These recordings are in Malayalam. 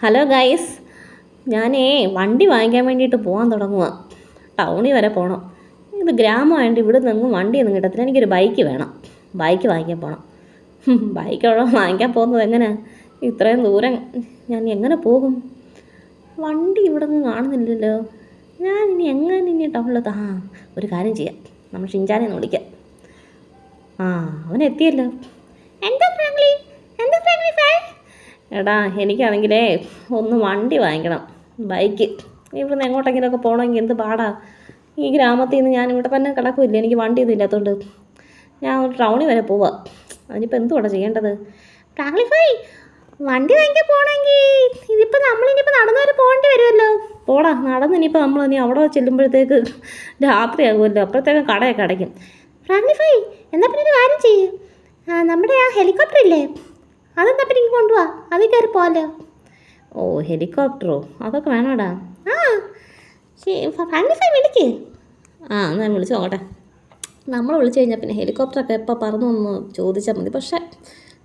ഹലോ ഗൈസ് ഞാനേ വണ്ടി വാങ്ങിക്കാൻ വേണ്ടിയിട്ട് പോകാൻ തുടങ്ങുക ടൗണിൽ വരെ പോകണം ഇത് ഗ്രാമമായതുകൊണ്ട് ഇവിടെ നിന്നും വണ്ടിയൊന്നും കിട്ടത്തില്ല. എനിക്കൊരു ബൈക്ക് വേണം. ബൈക്ക് വാങ്ങിക്കാൻ പോകണം ബൈക്ക് അവിടെ വാങ്ങിക്കാൻ പോകുന്നത് എങ്ങനെ? ഇത്രയും ദൂരം ഞാൻ എങ്ങനെ പോകും? വണ്ടി ഇവിടെ നിന്ന് കാണുന്നില്ലല്ലോ. ഞാൻ ഇനി എങ്ങനെ ഇനി ടൗണിലെത്താ ആ ഒരു കാര്യം ചെയ്യാം. നമ്മൾ ഷിഞ്ചാനെ ഒന്ന് വിളിക്കാം. ആ അവൻ എത്തിയല്ലോ. എന്താ ഫ്രാങ്ക്ലി എന്താ ഫ്രാങ്ക്ലി ഫൈ എടാ എനിക്കാണെങ്കിലേ ഒന്ന് വണ്ടി വാങ്ങിക്കണം ബൈക്ക് ഇവിടുന്ന് എങ്ങോട്ടെങ്കിലുമൊക്കെ പോകണമെങ്കിൽ എന്ത് പാടാ? ഈ ഗ്രാമത്തിൽ നിന്ന് ഞാൻ ഇവിടെ തന്നെ കിടക്കില്ല? എനിക്ക് വണ്ടിയൊന്നും ഇല്ലാത്തതുകൊണ്ട് ഞാൻ ഒരു ടൗണിൽ വരെ പോവാം. അതിനിപ്പോൾ എന്തുവാണ് ചെയ്യേണ്ടത്? ഫ്രാങ്ക്ലിഫൈ വണ്ടി വാങ്ങിക്കാൻ പോകണമെങ്കിൽ ഇതിപ്പോൾ നമ്മളിനിപ്പോൾ നടന്നു വരെ പോകേണ്ടി വരുമല്ലോ. പോടാ നടന്ന് ഇനിയിപ്പോൾ നമ്മൾ ഇനി അവിടെ ചെല്ലുമ്പോഴത്തേക്ക് രാത്രിയാകുമല്ലോ. അപ്പോഴത്തേക്കും കടയൊക്കെ അടയ്ക്കും. ഫ്രാങ്ക്ലിഫൈ എന്നാൽ പിന്നെ ഒരു കാര്യം ചെയ്യും. നമ്മുടെ ആ ഹെലികോപ്റ്റർ ഇല്ലേ? അതെന്താ പിന്നെ കൊണ്ടുപോവാ അതിൽ കയറി പോകാമല്ലോ ഓ ഹെലികോപ്റ്ററോ? അതൊക്കെ വേണോടാ. ആ ഫ്രാങ്ക്ലിഫൈ വിളിക്ക്. ആ എന്നാൽ വിളിച്ചു നോക്കട്ടെ. നമ്മൾ വിളിച്ചു കഴിഞ്ഞാൽ പിന്നെ ഹെലികോപ്റ്ററൊക്കെ എപ്പോൾ പറന്നു ഒന്ന് ചോദിച്ചാൽ മതി. പക്ഷേ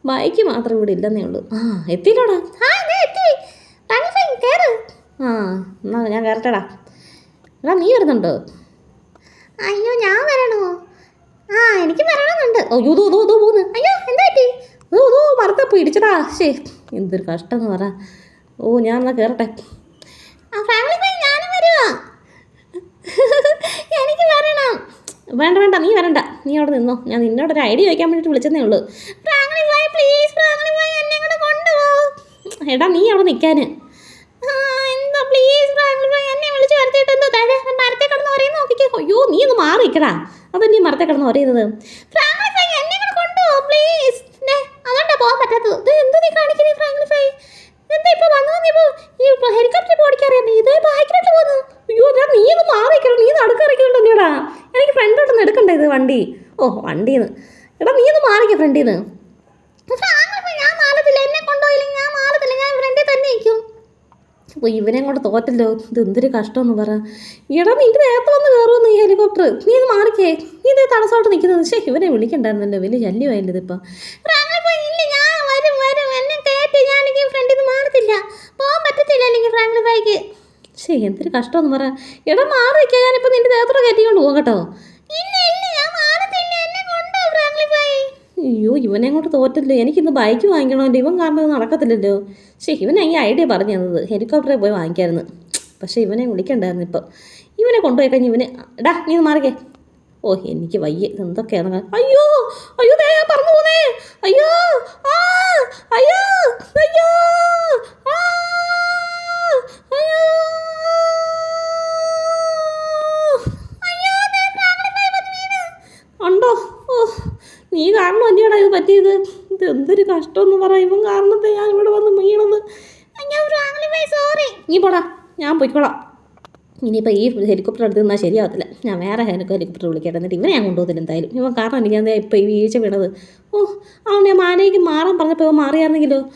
ബൈക്ക് മാത്രം ഇവിടെ ഇല്ലെന്നേ ഉള്ളൂ. ആ എത്തിയില്ലോടാ? ആ എത്തി. കയറ് ആ എന്നാ ഞാൻ കയറട്ടെടാ എടാ നീ വരുന്നുണ്ടോ? അയ്യോ ഞാൻ വരണോ? ആ എനിക്ക് വരണമെന്നുണ്ട്. ഓ യൂതോ ദോ ദോ പോന്ന് അയ്യോ എന്താ പറ്റി? ഓ ഓ മരത്തെ പിടിച്ചടാ. ശേ എന്തൊരു കഷ്ടം എന്ന് പറ. ഓ ഞാൻ എന്നാ കയറട്ടെ ഞാനും വരുവാ എനിക്ക് വരണം. വേണ്ട വേണ്ട നീ വരണ്ട. നീ അവിടെ നിന്നോ. ഞാൻ നിന്നോട് ഒരു ഐഡിയ ചോദിക്കാൻ വേണ്ടിയിട്ട് വിളിച്ചതേ ഉള്ളൂ. പ്ലീസ് എന്നെ കൂടെ കൊണ്ടുപോ. എടാ നീ അവിടെ നിൽക്കാൻ എന്താ പ്ലീസ് എന്നെ വിളിച്ച് വരുത്തിയിട്ട് എന്തോ താഴെ? മരത്തെ കിടന്ന് ഒരേ നോക്കിക്കോ. അയ്യോ നീ ഒന്ന് മാറി നിൽക്കടാ അതെന്നെ മരത്തെ കിടന്ന് പോയി എന്നെ കൂടെ കൊണ്ടുപോ പ്ലീസ് പോകാൻ പറ്റാത്തത്. എന്ത് നീ കാണിക്കുന്നേ പ്രാങ്ങളി പോയി എന്താ ഇപ്പൊ വന്നത് നീ ഇപ്പൊ ഈ ഹെലികോപ്റ്റർ ഓടിക്കറിയാം ഇതേ ബാക്കിലോട്ട് പോകുന്നു അയ്യോ ഞാൻ നീ ഒന്ന് മാറിക്കണം നീ നടുക്കിറക്കിയിട്ടുണ്ടല്ലേടാ എനിക്ക് ഫ്രണ്ടോട്ടൊന്ന് എടുക്കണ്ടേ ഇത് വണ്ടി? ഓ വണ്ടിന്ന്. എടാ നീ ഒന്ന് മാറിക്ക ഫ്രണ്ടിന്ന് ഞാൻ മാറത്തില്ല. എന്നെ കൊണ്ടുപോയില്ലെങ്കിൽ ഞാൻ മാറത്തില്ല. ഞാൻ ഫ്രണ്ടിൽ തന്നെ നിൽക്കും ഓ ഇവനെ കൊണ്ട് തോറ്റല്ലോ. ഇത് എന്തൊരു കഷ്ടമെന്ന് പറ. എടാ നീ നേരത്തെ വന്ന് കയറുമെന്ന് ഈ ഹെലികോപ്റ്റർ നീ ഇത് മാറിക്കേ നീ ഇതേ തടസ്സമായിട്ട് നിൽക്കുന്നത്. പക്ഷേ ഇവനെ വിളിക്കണ്ടായിരുന്നല്ലോ. വലിയ ശല്യമായില്ല ഇതിപ്പോൾ ഇല്ല ഞാൻ വരും വരും എന്നെ ഞാനെങ്കിൽ ഫ്രണ്ടിൽ നിന്ന് മാറത്തില്ല. പോകാൻ പറ്റത്തില്ല അല്ലെങ്കിൽ ഫ്രാങ്ക്ലി ബൈക്ക് ശേ എന്തൊരു കഷ്ടമെന്ന് പറ എടാ മാറി നിൽക്കുക ഞാനിപ്പോൾ നിന്റെ ദേഹത്തോടെ കയറ്റിക്കൊണ്ട് പോകും കേട്ടോ. ഞാൻ അയ്യോ ഇവനെ അങ്ങോട്ട് തോറ്റല്ലോ. എനിക്കിന്ന് ബൈക്ക് വാങ്ങിക്കണമല്ലോ ഇവൻ കാരണം നടക്കത്തില്ലല്ലോ. പക്ഷേ ഇവനെ ഈ ഐഡിയ പറഞ്ഞു തന്നത്. ഹെലികോപ്റ്ററിൽ പോയി വാങ്ങിക്കായിരുന്നു. പക്ഷേ ഇവനെ വിളിക്കണ്ടായിരുന്നു ഇപ്പോൾ ഇവനെ കൊണ്ടുപോയി കഴിഞ്ഞ് ഇവന് എടാ നീ ഇത് മാറിക്കേ. ഓ എനിക്ക് വയ്യ. എന്തൊക്കെയാണ് അയ്യോ അയ്യോ ദേ ഞാൻ പറഞ്ഞു പോന്നേ. അയ്യോ ആ അയ്യോ അയ്യോ ആ അയ്യോ. ഉണ്ടോ ഓ നീ കാരണം അല്ലയോടാ ഇത് പറ്റിയത്? ഇത് എന്തൊരു കഷ്ടമെന്ന് പറ. ഇവൻ കാരണത്തെ ഞാൻ ഇവിടെ വന്ന് വീണെന്ന്. സോറി നീ പോടാ. ഞാൻ പോയിക്കോളാം. ഇനിയിപ്പോൾ ഈ ഹെലികോപ്റ്റർ എടുത്ത് നിന്നാൽ ശരിയാവത്തില്ല. ഞാൻ വേറെ ഹെലികോപ്റ്റർ വിളിക്കട്ടെ എന്നിട്ട് ഇവനെ ഞാൻ കൊണ്ടുപോകത്തില്ല എന്തായാലും. ഇവൻ കാരണം എനിക്ക് എന്താ ഇപ്പോൾ ഈ വീഴ്ച വീണത്? ഓ അവൻ ഞാൻ മാനേക്ക് മാറാൻ പറഞ്ഞപ്പോൾ ഇവൻ മാറിയായിരുന്നെങ്കിലോ?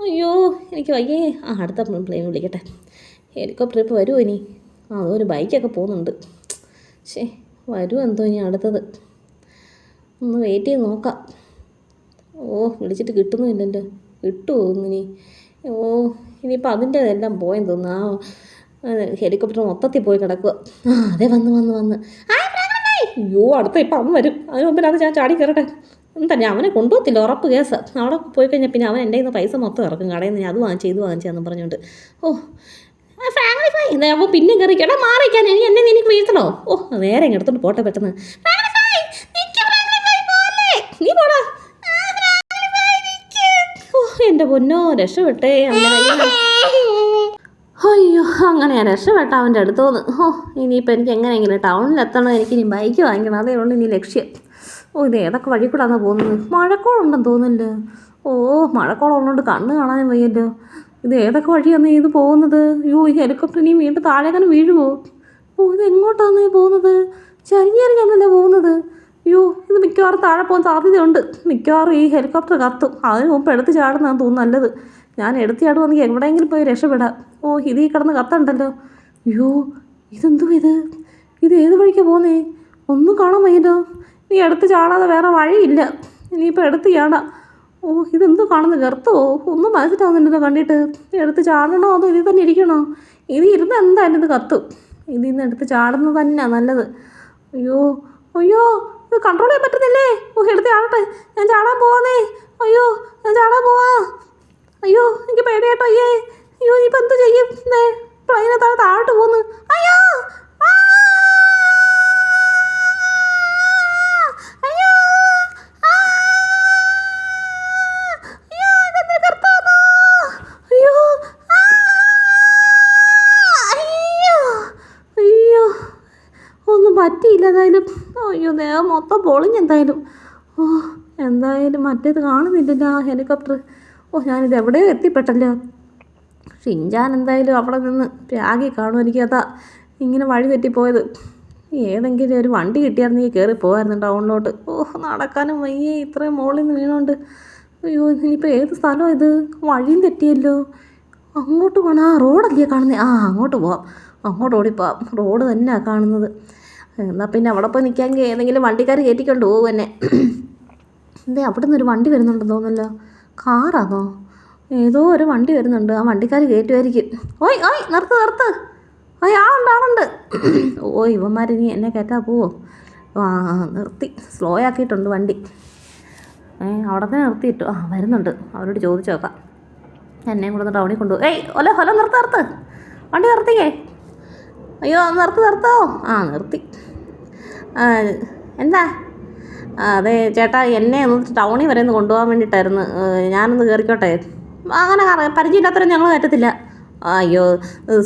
അയ്യോ എനിക്ക് വയ്യേ. ആ അടുത്ത പ്ലെയിൻ വിളിക്കട്ടെ. ഹെലികോപ്റ്റർ ഇപ്പോൾ വരുമോ ഇനി? ആ ഒരു ബൈക്കൊക്കെ പോകുന്നുണ്ട്. ശേ വരുമോ എന്തോ ഇനി അടുത്തത്? ഒന്ന് വെയിറ്റ് ചെയ്ത് നോക്കാം. ഓ വിളിച്ചിട്ട് കിട്ടുന്നുമില്ലല്ലോ. കിട്ടുമോ ഇനി? ഓ ഇനിയിപ്പോൾ അതിന്റെ എല്ലാം പോയെന്ന് തോന്നുന്നു. ആ ഹെലികോപ്റ്റർ മൊത്തത്തിൽ പോയി കിടക്കുക. ആ അതെ വന്ന് വന്ന് വന്ന്. അയ്യോ അടുത്ത ഇപ്പം അവൻ വരും. അതിന് മുമ്പിൽ അത് ഞാൻ ചാടി കയറട്ടെ. എന്താ അവനെ കൊണ്ടുപോകത്തില്ല ഉറപ്പ് കേസ്. അവിടെ പോയി കഴിഞ്ഞാൽ പിന്നെ അവൻ എന്റെ കയ്യിൽ നിന്ന് പൈസ മൊത്തം ഇറക്കും. കടയിൽ നിന്ന് ഞാൻ അത് വാങ്ങിച്ചു ഇത് വാങ്ങിച്ചാന്ന് പറഞ്ഞുകൊണ്ട്. ഓ ഫാമിലി ഫൈ എന്താ അപ്പോൾ പിന്നെ കയറി എടാ മാറിക്കാൻ. ഇനി എന്നെ നിനക്ക് വീഴ്ത്തണോ? ഓ നേരെ ഇങ്ങ് എടുത്തോണ്ട് പോട്ടെ പെട്ടെന്ന്. നീ പോടാ. എന്റെ പൊന്നോ രക്ഷപ്പെട്ടേ. നിന്ന്. അയ്യോ അങ്ങനെ ഞാൻ രക്ഷപ്പെട്ട അവന്റെ അടുത്ത് നിന്ന് ഓ ഇനിയിപ്പോൾ എനിക്ക് എങ്ങനെയെങ്കിലും ടൗണിൽ എത്തണം എനിക്ക് ഇനി ബൈക്ക് വാങ്ങിക്കണം. അതേ ഉള്ളൂ ഇനി ലക്ഷ്യം. ഓ ഇത് ഏതൊക്കെ വഴി കൂടാണ് പോകുന്നത്? മഴക്കോളുണ്ടെന്ന് തോന്നുന്നില്ല. ഓ മഴക്കോളുള്ളതുകൊണ്ട് കണ്ണ് കാണാനും വയ്യല്ലോ. ഇത് ഏതൊക്കെ വഴിയാണ് ഇത് പോകുന്നത്? അയ്യോ ഈ ഹെലികോപ്റ്റർ ഇനി വീണ്ടും താഴേക്കാണ് വീഴുമോ ഓ ഇത് എങ്ങോട്ടാണ് പോകുന്നത്? ചരിഞ്ഞറിഞ്ഞല്ലേ പോകുന്നത്? അയ്യോ ഇത് മിക്കവാറും താഴെ പോകാൻ സാധ്യതയുണ്ട്. മിക്കവാറും ഈ ഹെലികോപ്റ്റർ കത്തും. അതിന് മുമ്പ് എടുത്ത് ചാടുന്നതാണ് തോന്നുന്നു നല്ലത്. ഞാൻ എടുത്ത് വന്നെങ്കിൽ എവിടെയെങ്കിലും പോയി രക്ഷപ്പെടാം. ഓ ഇതീ കിടന്ന് കത്തുണ്ടല്ലോ. അയ്യോ ഇതെന്തോ ഇത്? ഇത് ഏത് വഴിക്കാണ് പോകുന്നേ ഒന്നും കാണാൻ വയ്യല്ലോ. നീ എടുത്ത് ചാടാതെ വേറെ വഴിയില്ല. ഇനിയിപ്പോൾ എടുത്ത് ചാടാം. ഓ ഇതെന്തോ കാണുന്നു? ഗർത്തോ? ഒന്നും മനസ്സിലാവുന്നില്ലല്ലോ കണ്ടിട്ട്. എടുത്ത് ചാടണോ അതോ ഇതിൽ തന്നെ ഇരിക്കണോ? ഇത് ഇരുന്ന് എന്തായാലും ഇത് കത്തും? ഇതിൽ നിന്ന് എടുത്ത് ചാടുന്നത് തന്നെയാണ് നല്ലത്. അയ്യോ അയ്യോ ഇത് കൺട്രോൾ ചെയ്യാൻ പറ്റുന്നില്ലേ? ഓ എടുത്ത് ചാടട്ടെ. ഞാൻ ചാടാൻ പോവാന്നേ. അയ്യോ ഞാൻ ചാടാൻ പോവാ. അയ്യോ എനിക്ക് പേടിയാട്ടോ അയ്യേ. അയ്യോ ഇനിയിപ്പോൾ എന്ത് ചെയ്യും? പ്ലെയിനെ താഴെ താഴോട്ട് പോന്നു. അയ്യോ! എന്തായാലും. അയ്യോ ദേഹം മൊത്തം പൊളിഞ്ഞെന്തായാലും ഓ എന്തായാലും മറ്റേത് കാണുന്നില്ലല്ലോ ഹെലികോപ്റ്റർ. ഓ ഞാനിത് എവിടെയോ എത്തിപ്പെട്ടല്ലോ. ഷിൻജാൻ എന്തായാലും അവിടെ നിന്ന് പ്രാഗി കാണും എനിക്ക് അതാ ഇങ്ങനെ വഴി തെറ്റിപ്പോയത്. ഏതെങ്കിലും ഒരു വണ്ടി കിട്ടിയായിരുന്നെങ്കിൽ കയറി പോകായിരുന്നു ടൗണിലോട്ട്. ഓ നടക്കാനും വയ്യേ ഇത്രയും മുകളിൽ നിന്ന് വീണോണ്ട്. അയ്യോ ഇനിയിപ്പോൾ ഏത് സ്ഥലമാണ് ഇത്? വഴിയും തെറ്റിയല്ലോ. അങ്ങോട്ട് പോകണം ആ റോഡല്ലേ കാണുന്നത് ആ അങ്ങോട്ട് പോവാം. അങ്ങോട്ട് ഓടിപ്പോവാം. റോഡ് തന്നെയാണ് കാണുന്നത്. എന്നാൽ പിന്നെ അവിടെ പോയി നിൽക്കാമെങ്കിൽ ഏതെങ്കിലും വണ്ടിക്കാർ കയറ്റിക്കൊണ്ട് പോകും എന്നെ. എന്തേ അവിടെ നിന്ന് ഒരു വണ്ടി വരുന്നുണ്ടെന്ന് തോന്നുന്നല്ലോ. കാറാണോ ഏതോ ഒരു വണ്ടി വരുന്നുണ്ട്. ആ വണ്ടിക്കാർ കയറ്റുമായിരിക്കും ഓയ് ഓയ് നിർത്ത് നിർത്ത്. ഓയ് ആളുണ്ട് ആളുണ്ട്. ഓ ഇവന്മാരിനി എന്നെ കയറ്റാ പോവോ? ആ ആ, നിർത്തി. സ്ലോ ആക്കിയിട്ടുണ്ട് വണ്ടി. ഏ അവിടെ തന്നെ നിർത്തിയിട്ടു. ആ വരുന്നുണ്ട്. അവരോട് ചോദിച്ചു നോക്കാം. എന്നെയും കൂടെ ഒന്ന് ടൗണിൽ കൊണ്ടുപോകും ഏയ് ഒല ഹലോ നിർത്ത് നിർത്ത്. വണ്ടി നിർത്തിക്കേ. അയ്യോ നിർത്ത് നിർത്തോ. ആ നിർത്തി. ആ, എന്താ? ആ, അതെ ചേട്ടാ എന്നെ ഒന്ന് ടൗണിൽ വരെ ഒന്ന് കൊണ്ടുപോകാൻ വേണ്ടിയിട്ടായിരുന്നു. ഞാനൊന്ന് കയറിക്കോട്ടെ അങ്ങനെ പരിചയമില്ലാത്തവരെ ഞങ്ങൾ കയറ്റത്തില്ല അയ്യോ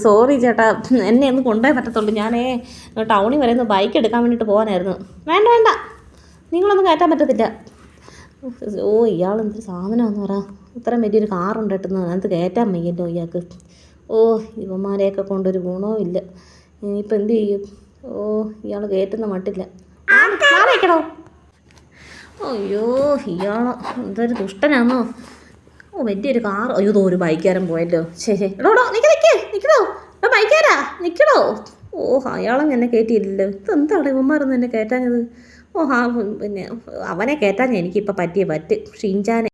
സോറി ചേട്ടാ എന്നെ ഒന്ന് കൊണ്ടുപോയി പറ്റത്തുള്ളൂ. ഞാനേ ടൗണിൽ വരെ ഒന്ന് ബൈക്ക് എടുക്കാൻ വേണ്ടിയിട്ട് പോകാനായിരുന്നു. വേണ്ട വേണ്ട. നിങ്ങളൊന്നും കയറ്റാൻ പറ്റത്തില്ല. ഓ ഇയാൾ എന്തൊരു സാധനമാണെന്ന് പറ. ഇത്രയും വലിയൊരു കാറുണ്ട് കേട്ടെന്ന് അതിനകത്ത് കയറ്റാൻ വയ്യല്ലോ ഇയാൾക്ക്. ഓ ഇവന്മാരെയൊക്കെ കൊണ്ടൊരു ഗുണവും ഇല്ല. ഇനിയിപ്പോൾ എന്ത് ചെയ്യും? ഓ ഇയാൾ കയറ്റുന്ന മട്ടില്ല. ആ മാറിക്കടോ അയ്യോ ഇയാളോ എന്തൊരു ദുഷ്ടനാണോ ഓ വലിയൊരു കാർ. അയ്യോ ഇതോ ഒരു ബൈക്കാരൻ പോയല്ലോ. ശരി എടോ എടോടോ നിൽക്ക് നിൽക്ക് നിൽക്കണോ എടോ ബൈക്കാരാ നിൽക്കണോ ഓ അയാളും എന്നെ കയറ്റിയില്ലല്ലോ ഇതെന്താണ് ഇവന്മാരൊന്നും എന്നെ കയറ്റാഞ്ഞത് ഓ ആ പിന്നെ അവനെ കയറ്റാൻ എനിക്കിപ്പോൾ പറ്റിയ പറ്റ്. ഷിൻചാനെ